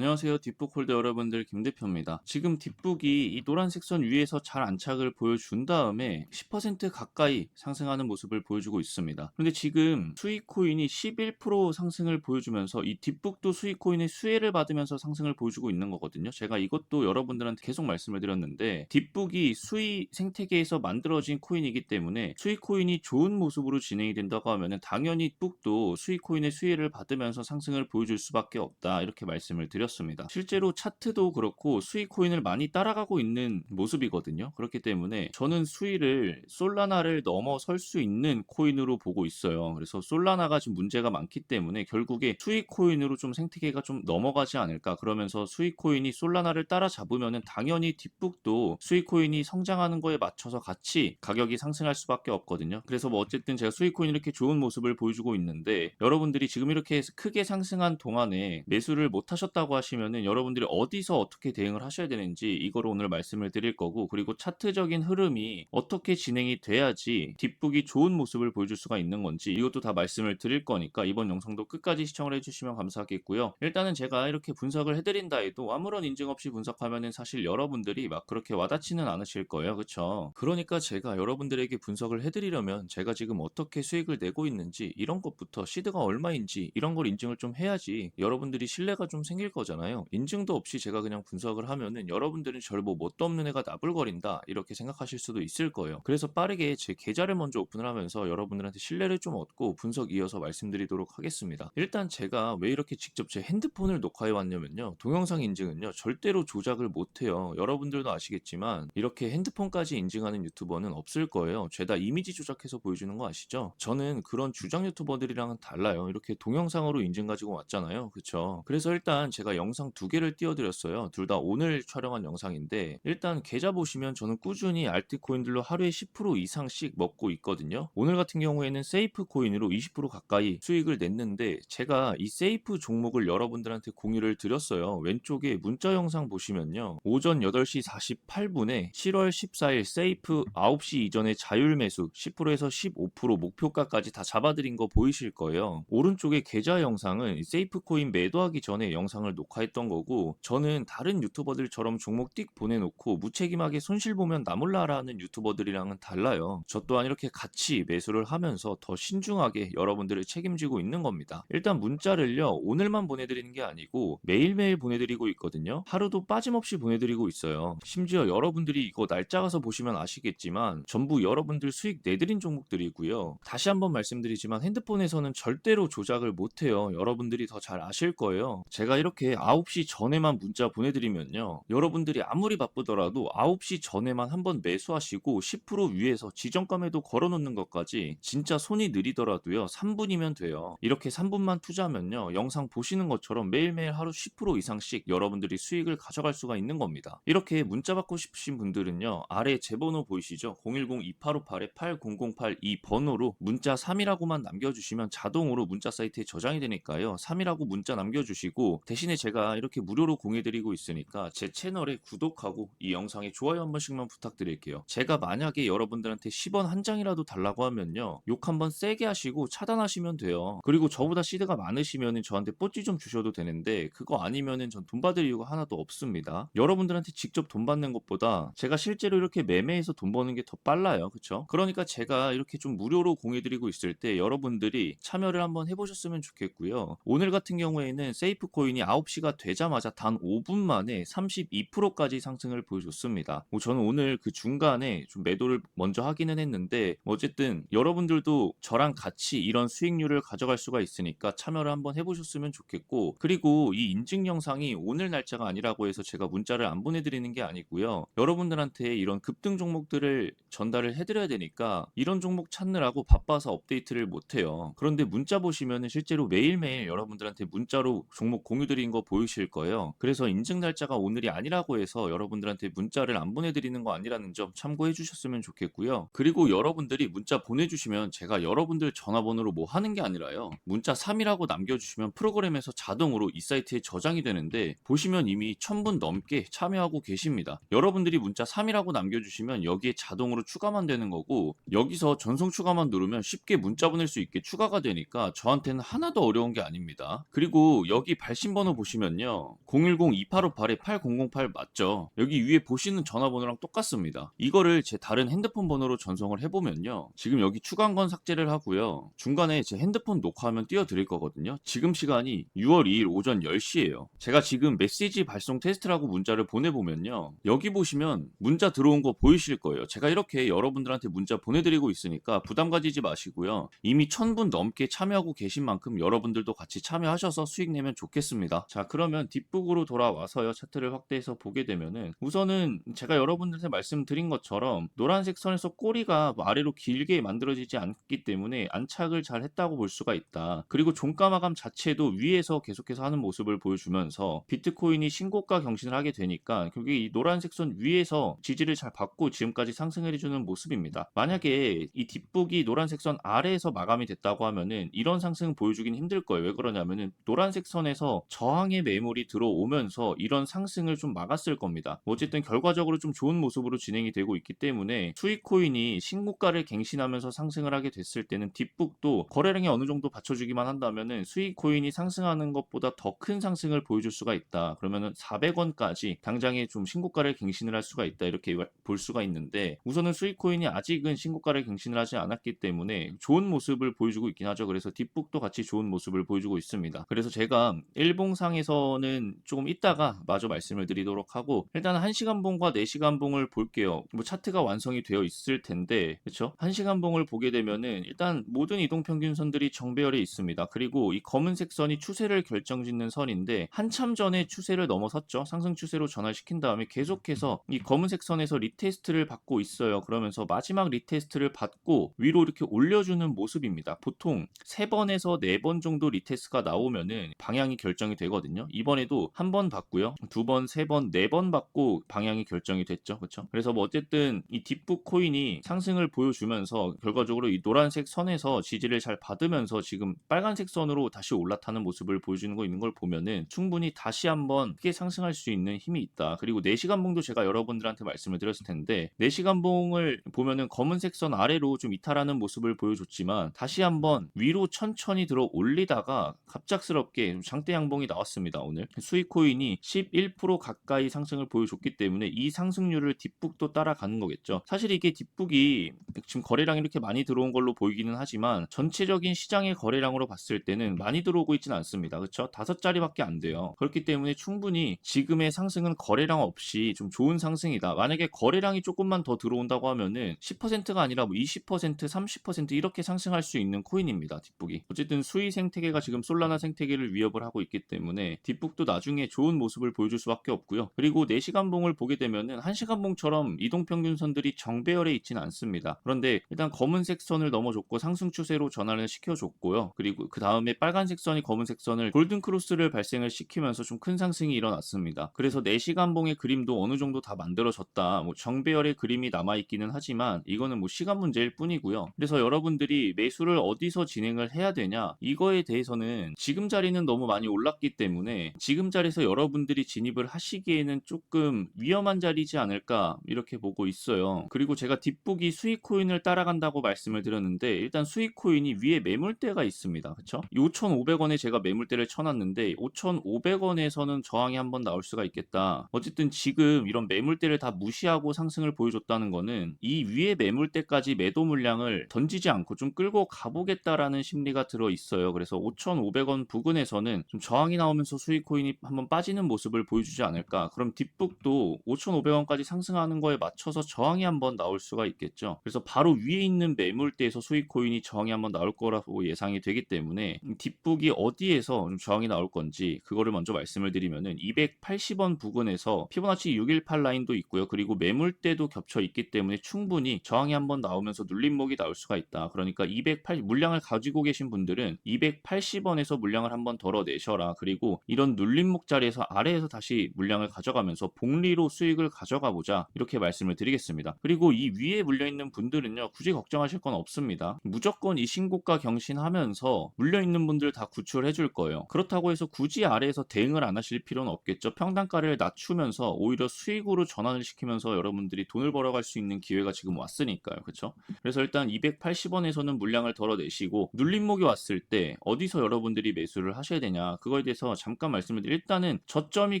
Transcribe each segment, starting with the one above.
안녕하세요. 뒷북 홀더 여러분들 김대표입니다. 지금 뒷북이 이 노란색 선 위에서 잘 안착을 보여준 다음에 10% 가까이 상승하는 모습을 보여주고 있습니다. 그런데 지금 수익 코인이 11% 상승을 보여주면서 이 뒷북도 수익 코인의 수혜를 받으면서 상승을 보여주고 있는 거거든요. 제가 이것도 여러분들한테 계속 말씀을 드렸는데 뒷북이 수익 생태계에서 만들어진 코인이기 때문에 수익 코인이 좋은 모습으로 진행이 된다고 하면 당연히 북도 수익 코인의 수혜를 받으면서 상승을 보여줄 수밖에 없다. 이렇게 말씀을 드렸습니다. 실제로 차트도 그렇고 수익 코인을 많이 따라가고 있는 모습이거든요. 그렇기 때문에 저는 수익을 솔라나를 넘어설 수 있는 코인으로 보고 있어요. 그래서 솔라나가 지금 문제가 많기 때문에 결국에 수익 코인으로 좀 생태계가 좀 넘어가지 않을까. 그러면서 수익 코인이 솔라나를 따라잡으면은 당연히 뒷북도 수익 코인이 성장하는 거에 맞춰서 같이 가격이 상승할 수밖에 없거든요. 그래서 뭐 어쨌든 제가 수익 코인 이렇게 좋은 모습을 보여주고 있는데 여러분들이 지금 이렇게 크게 상승한 동안에 매수를 못 하셨다고 하시면은 여러분들이 어디서 어떻게 대응을 하셔야 되는지 이거를 오늘 말씀을 드릴 거고 그리고 차트적인 흐름이 어떻게 진행이 돼야지 뒷북이 좋은 모습을 보여줄 수가 있는 건지 이것도 다 말씀을 드릴 거니까 이번 영상도 끝까지 시청을 해주시면 감사하겠고요. 일단은 제가 이렇게 분석을 해드린다 해도 아무런 인증 없이 분석하면은 사실 여러분들이 막 그렇게 와닿지는 않으실 거예요. 그쵸? 그러니까 제가 여러분들에게 분석을 해드리려면 제가 지금 어떻게 수익을 내고 있는지 이런 것부터 시드가 얼마인지 이런 걸 인증을 좀 해야지 여러분들이 신뢰가 좀 생길 거 잖아요. 인증도 없이 제가 그냥 분석을 하면은 여러분들은 저를 뭐 뭣도 없는 애가 나불거린다 이렇게 생각하실 수도 있을 거예요. 그래서 빠르게 제 계좌를 먼저 오픈을 하면서 여러분들한테 신뢰를 좀 얻고 분석 이어서 말씀드리도록 하겠습니다. 일단 제가 왜 이렇게 직접 제 핸드폰을 녹화해 왔냐면요. 동영상 인증은요. 절대로 조작을 못 해요. 여러분들도 아시겠지만 이렇게 핸드폰까지 인증하는 유튜버는 없을 거예요. 죄다 이미지 조작해서 보여주는 거 아시죠? 저는 그런 주장 유튜버들이랑은 달라요. 이렇게 동영상으로 인증 가지고 왔잖아요. 그쵸? 그래서 일단 제가 영상 두 개를 띄워드렸어요. 둘 다 오늘 촬영한 영상인데 일단 계좌 보시면 저는 꾸준히 알트코인들로 하루에 10% 이상씩 먹고 있거든요. 오늘 같은 경우에는 세이프 코인으로 20% 가까이 수익을 냈는데 제가 이 세이프 종목을 여러분들한테 공유를 드렸어요. 왼쪽에 문자 영상 보시면요. 오전 8시 48분에 7월 14일 세이프 9시 이전에 자율 매수 10%에서 15% 목표가까지 다 잡아드린 거 보이실 거예요. 오른쪽에 계좌 영상은 이 세이프 코인 매도하기 전에 영상을 녹화했던 거고 저는 다른 유튜버들처럼 종목 띡 보내놓고 무책임하게 손실 보면 나 몰라라는 유튜버들이랑은 달라요. 저 또한 이렇게 같이 매수를 하면서 더 신중하게 여러분들을 책임지고 있는 겁니다. 일단 문자를요 오늘만 보내드리는 게 아니고 매일매일 보내드리고 있거든요. 하루도 빠짐없이 보내드리고 있어요. 심지어 여러분들이 이거 날짜 가서 보시면 아시겠지만 전부 여러분들 수익 내드린 종목들이고요. 다시 한번 말씀드리지만 핸드폰에서는 절대로 조작을 못해요. 여러분들이 더 잘 아실 거예요. 제가 이렇게 9시 전에만 문자 보내드리면요. 여러분들이 아무리 바쁘더라도 9시 전에만 한번 매수하시고 10% 위에서 지정감에도 걸어놓는 것까지 진짜 손이 느리더라도요. 3분이면 돼요. 이렇게 3분만 투자하면요. 영상 보시는 것처럼 매일매일 하루 10% 이상씩 여러분들이 수익을 가져갈 수가 있는 겁니다. 이렇게 문자 받고 싶으신 분들은요. 아래 제 번호 보이시죠? 010-2858-8008 이 번호로 문자 3이라고만 남겨주시면 자동으로 문자 사이트에 저장이 되니까요. 3이라고 문자 남겨주시고 대신에 제가 이렇게 무료로 공유드리고 있으니까 제 채널에 구독하고 이 영상에 좋아요 한 번씩만 부탁드릴게요. 제가 만약에 여러분들한테 10원 한 장이라도 달라고 하면요. 욕 한 번 세게 하시고 차단하시면 돼요. 그리고 저보다 시드가 많으시면은 저한테 뽀찌 좀 주셔도 되는데 그거 아니면은 전 돈 받을 이유가 하나도 없습니다. 여러분들한테 직접 돈 받는 것보다 제가 실제로 이렇게 매매해서 돈 버는 게 더 빨라요. 그쵸? 그러니까 제가 이렇게 좀 무료로 공유드리고 있을 때 여러분들이 참여를 한번 해보셨으면 좋겠고요. 오늘 같은 경우에는 세이프 코인이 9 시가 되자마자 단 5분 만에 32%까지 상승을 보여줬습니다. 뭐 저는 오늘 그 중간에 좀 매도를 먼저 하기는 했는데 어쨌든 여러분들도 저랑 같이 이런 수익률을 가져갈 수가 있으니까 참여를 한번 해보셨으면 좋겠고 그리고 이 인증 영상이 오늘 날짜가 아니라고 해서 제가 문자를 안 보내드리는 게 아니고요. 여러분들한테 이런 급등 종목들을 전달을 해드려야 되니까 이런 종목 찾느라고 바빠서 업데이트를 못해요. 그런데 문자 보시면은 실제로 매일매일 여러분들한테 문자로 종목 공유 드린 거 보이실 거예요. 그래서 인증 날짜가 오늘이 아니라고 해서 여러분들한테 문자를 안 보내드리는 거 아니라는 점 참고해 주셨으면 좋겠고요. 그리고 여러분들이 문자 보내주시면 제가 여러분들 전화번호로 뭐 하는 게 아니라요. 문자 3이라고 남겨주시면 프로그램에서 자동으로 이 사이트에 저장이 되는데 보시면 이미 1000분 넘게 참여하고 계십니다. 여러분들이 문자 3이라고 남겨주시면 여기에 자동으로 추가만 되는 거고 여기서 전송 추가만 누르면 쉽게 문자 보낼 수 있게 추가가 되니까 저한테는 하나도 어려운 게 아닙니다. 그리고 여기 발신 번호 보시면 보시면요. 010-2858-8008 맞죠? 여기 위에 보시는 전화번호랑 똑같습니다. 이거를 제 다른 핸드폰 번호로 전송을 해보면요. 지금 여기 추가한 건 삭제를 하고요. 중간에 제 핸드폰 녹화하면 띄워드릴 거거든요. 지금 시간이 6월 2일 오전 10시예요. 제가 지금 메시지 발송 테스트라고 문자를 보내보면요. 여기 보시면 문자 들어온 거 보이실 거예요. 제가 이렇게 여러분들한테 문자 보내드리고 있으니까 부담 가지지 마시고요. 이미 1000분 넘게 참여하고 계신 만큼 여러분들도 같이 참여하셔서 수익 내면 좋겠습니다. 자, 그러면 뒷북으로 돌아와서요. 차트를 확대해서 보게 되면은 우선은 제가 여러분들한테 말씀드린 것처럼 노란색 선에서 꼬리가 아래로 길게 만들어지지 않기 때문에 안착을 잘 했다고 볼 수가 있다. 그리고 종가 마감 자체도 위에서 계속해서 하는 모습을 보여주면서 비트코인이 신고가 경신을 하게 되니까 결국에 이 노란색 선 위에서 지지를 잘 받고 지금까지 상승해주는 모습입니다. 만약에 이 뒷북이 노란색 선 아래에서 마감이 됐다고 하면은 이런 상승 보여주긴 힘들 거예요. 왜 그러냐면은 노란색 선에서 저항 의 매물이 들어오면서 이런 상승을 좀 막았을 겁니다. 뭐 어쨌든 결과적으로 좀 좋은 모습으로 진행이 되고 있기 때문에 수익 코인이 신고가를 갱신하면서 상승을 하게 됐을 때는 뒷북도 거래량이 어느 정도 받쳐주기만 한다면은 수익 코인이 상승하는 것보다 더 큰 상승을 보여줄 수가 있다. 그러면은 400원까지 당장에 좀 신고가를 갱신을 할 수가 있다. 이렇게 볼 수가 있는데 우선은 수익 코인이 아직은 신고가를 갱신을 하지 않았기 때문에 좋은 모습을 보여주고 있긴 하죠. 그래서 뒷북도 같이 좋은 모습을 보여주고 있습니다. 그래서 제가 일봉상 에서는 조금 이따가 마저 말씀을 드리도록 하고 일단 1시간 봉과 4시간 봉을 볼게요. 뭐 차트가 완성이 되어 있을 텐데 그렇죠? 1시간 봉을 보게 되면은 일단 모든 이동 평균선들이 정배열에 있습니다. 그리고 이 검은색 선이 추세를 결정짓는 선인데 한참 전에 추세를 넘어섰죠. 상승 추세로 전환시킨 다음에 계속해서 이 검은색 선에서 리테스트를 받고 있어요. 그러면서 마지막 리테스트를 받고 위로 이렇게 올려주는 모습입니다. 보통 3번에서 4번 정도 리테스트가 나오면은 방향이 결정이 되거든요. 이번에도 한 번 받고요. 두 번, 세 번, 네 번 받고 방향이 결정이 됐죠. 그렇죠? 그래서 뭐 어쨌든 이 딥북 코인이 상승을 보여주면서 결과적으로 이 노란색 선에서 지지를 잘 받으면서 지금 빨간색 선으로 다시 올라타는 모습을 보여주는 거 있는 걸 보면은 충분히 다시 한번 크게 상승할 수 있는 힘이 있다. 그리고 4시간 봉도 제가 여러분들한테 말씀을 드렸을 텐데 4시간 봉을 보면은 검은색 선 아래로 좀 이탈하는 모습을 보여줬지만 다시 한번 위로 천천히 들어 올리다가 갑작스럽게 좀 장대 양봉이 나왔 습니다. 오늘 수익 코인이 11% 가까이 상승을 보여줬기 때문에 이 상승률을 뒷북도 따라가는 거겠죠. 사실 이게 뒷북이 지금 거래량이 이렇게 많이 들어온 걸로 보이기는 하지만 전체적인 시장의 거래량으로 봤을 때는 많이 들어오고 있지는 않습니다. 그렇죠? 다섯 자리밖에 안 돼요. 그렇기 때문에 충분히 지금의 상승은 거래량 없이 좀 좋은 상승이다. 만약에 거래량이 조금만 더 들어온다고 하면은 10%가 아니라 뭐 20%, 30% 이렇게 상승할 수 있는 코인입니다. 뒷북이. 어쨌든 수위 생태계가 지금 솔라나 생태계를 위협을 하고 있기 때문에 뒷북도 나중에 좋은 모습을 보여줄 수밖에 없고요. 그리고 4시간 봉을 보게 되면은 1시간 봉처럼 이동 평균선들이 정배열에 있지는 않습니다. 그런데 일단 검은색 선을 넘어줬고 상승 추세로 전환을 시켜줬고요. 그리고 그 다음에 빨간색 선이 검은색 선을 골든 크로스를 발생을 시키면서 좀 큰 상승이 일어났습니다. 그래서 4시간 봉의 그림도 어느 정도 다 만들어졌다. 뭐 정배열의 그림이 남아 있기는 하지만 이거는 뭐 시간 문제일 뿐이고요. 그래서 여러분들이 매수를 어디서 진행을 해야 되냐 이거에 대해서는 지금 자리는 너무 많이 올랐기 때문에 지금 자리에서 여러분들이 진입을 하시기에는 조금 위험한 자리지 않을까 이렇게 보고 있어요. 그리고 제가 뒷북이 수익 코인을 따라간다고 말씀을 드렸는데 일단 수익 코인이 위에 매물대가 있습니다. 그렇죠? 5,500원에 제가 매물대를 쳐놨는데 5,500원에서는 저항이 한번 나올 수가 있겠다. 어쨌든 지금 이런 매물대를 다 무시하고 상승을 보여줬다는 거는 이 위에 매물대까지 매도 물량을 던지지 않고 좀 끌고 가보겠다라는 심리가 들어 있어요. 그래서 5,500원 부근에서는 좀 저항이 나오면 서 수익 코인이 한번 빠지는 모습을 보여주지 않을까. 그럼 뒷북도 5,500원까지 상승하는 거에 맞춰서 저항이 한번 나올 수가 있겠죠. 그래서 바로 위에 있는 매물대에서 수익 코인이 저항이 한번 나올 거라고 예상이 되기 때문에 뒷북이 어디에서 좀 저항이 나올 건지 그거를 먼저 말씀을 드리면은 280원 부근에서 피보나치 618 라인도 있고요. 그리고 매물대도 겹쳐 있기 때문에 충분히 저항이 한번 나오면서 눌림목이 나올 수가 있다. 그러니까 280 물량을 가지고 계신 분들은 280원에서 물량을 한번 덜어내셔라. 그리고 이런 눌림목 자리에서 아래에서 다시 물량을 가져가면서 복리로 수익을 가져가 보자. 이렇게 말씀을 드리겠습니다. 그리고 이 위에 물려 있는 분들은요. 굳이 걱정하실 건 없습니다. 무조건 이 신고가 경신하면서 물려 있는 분들 다 구출해 줄 거예요. 그렇다고 해서 굳이 아래에서 대응을 안 하실 필요는 없겠죠. 평단가를 낮추면서 오히려 수익으로 전환을 시키면서 여러분들이 돈을 벌어갈 수 있는 기회가 지금 왔으니까요. 그렇죠? 그래서 일단 280원에서는 물량을 덜어내시고 눌림목이 왔을 때 어디서 여러분들이 매수를 하셔야 되냐 그거에 대해서 잠깐 말씀을 드릴 일단은 저점이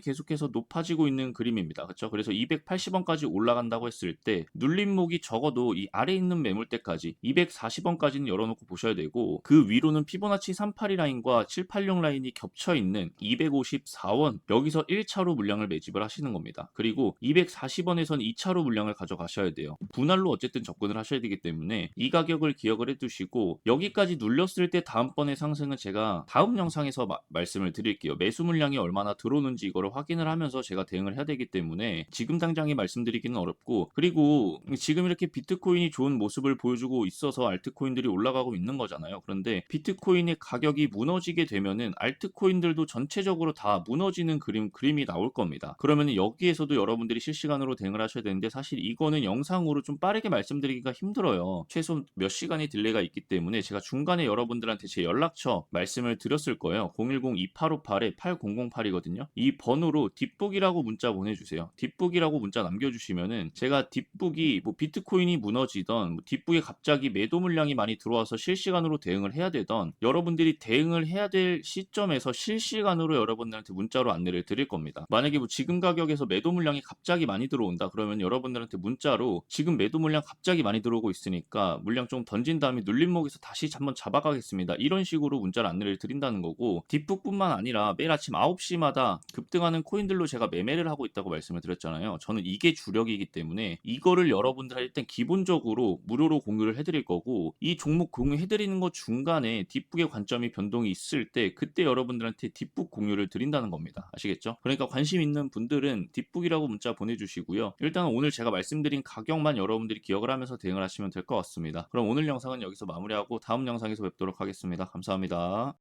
계속해서 높아지고 있는 그림입니다. 그렇죠? 그래서 280원까지 올라간다고 했을 때 눌림목이 적어도 이 아래 있는 매물대까지 240원까지는 열어놓고 보셔야 되고 그 위로는 피보나치 38이 라인과 786 라인이 겹쳐 있는 254원 여기서 1차로 물량을 매집을 하시는 겁니다. 그리고 240원에선 2차로 물량을 가져가셔야 돼요. 분할로 어쨌든 접근을 하셔야 되기 때문에 이 가격을 기억을 해두시고 여기까지 눌렸을 때 다음번에 상승은 제가 다음 영상에서 마- 말씀을 드릴게요. 매수 물량이 얼마나 들어오는지 이거를 확인을 하면서 제가 대응을 해야 되기 때문에 지금 당장에 말씀드리기는 어렵고 그리고 지금 이렇게 비트코인이 좋은 모습을 보여주고 있어서 알트코인들이 올라가고 있는 거잖아요. 그런데 비트코인의 가격이 무너지게 되면은 알트코인들도 전체적으로 다 무너지는 그림 그림이 나올 겁니다. 그러면 여기에서도 여러분들이 실시간으로 대응을 하셔야 되는데 사실 이거는 영상으로 좀 빠르게 말씀드리기가 힘들어요. 최소 몇 시간의 딜레이가 있기 때문에 제가 중간에 여러분들한테 제 연락처 말씀을 드렸을 거예요. 010-2858-8008이거든요. 이 번호로 뒷북이라고 문자 보내주세요. 뒷북이라고 문자 남겨주시면은 제가 뒷북이 뭐 비트코인이 무너지던 뭐 뒷북에 갑자기 매도 물량이 많이 들어와서 실시간으로 대응을 해야 되던 여러분들이 대응을 해야 될 시점에서 실시간으로 여러분들한테 문자로 안내를 드릴 겁니다. 만약에 뭐 지금 가격에서 매도 물량이 갑자기 많이 들어온다 그러면 여러분들한테 문자로 지금 매도 물량 갑자기 많이 들어오고 있으니까 물량 좀 던진 다음에 눌림목에서 다시 한번 잡아가겠습니다. 이런 식으로 문자를 안내를 드린다는 거고 뒷북뿐만 아니라 매일 아침 9시마다 급등하는 코인들로 제가 매매를 하고 있다고 말씀을 드렸잖아요. 저는 이게 주력이기 때문에 이거를 여러분들한테 일단 기본적으로 무료로 공유를 해드릴 거고 이 종목 공유해드리는 것 중간에 뒷북의 관점이 변동이 있을 때 그때 여러분들한테 뒷북 공유를 드린다는 겁니다. 아시겠죠? 그러니까 관심 있는 분들은 뒷북이라고 문자 보내주시고요. 일단 오늘 제가 말씀드린 가격만 여러분들이 기억을 하면서 대응을 하시면 될 것 같습니다. 그럼 오늘 영상은 여기서 마무리하고 다음 영상에서 뵙도록 하겠습니다. 감사합니다.